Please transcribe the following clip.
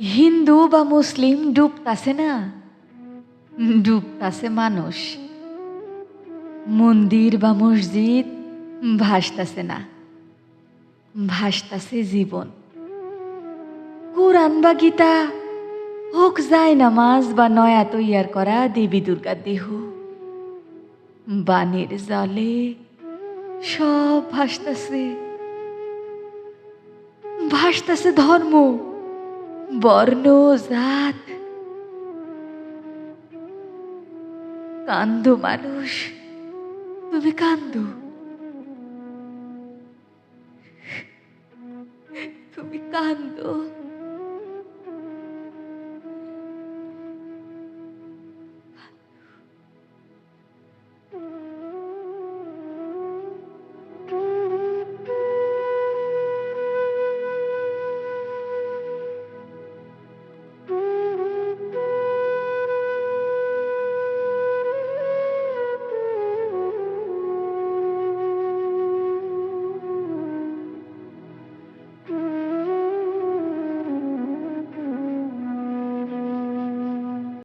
হিন্দু বা মুসলিম ডুবতাছে না? ডুবতাছে মানুষ। মন্দির বা মসজিদ ভাসতাছে না। ভাসতাছে জীবন। কোরআন বা গীতা, হোক যায় নামাজ বা নয়া তৈয়ার করা দেবী দুর্গার দেহ। বানের জলে সব ভাসতাছে। ভাসতাছে ধর্ম। বর্ণ জাত কান্দ মানুষ তুমি কান্দ। তুমি কান্দ।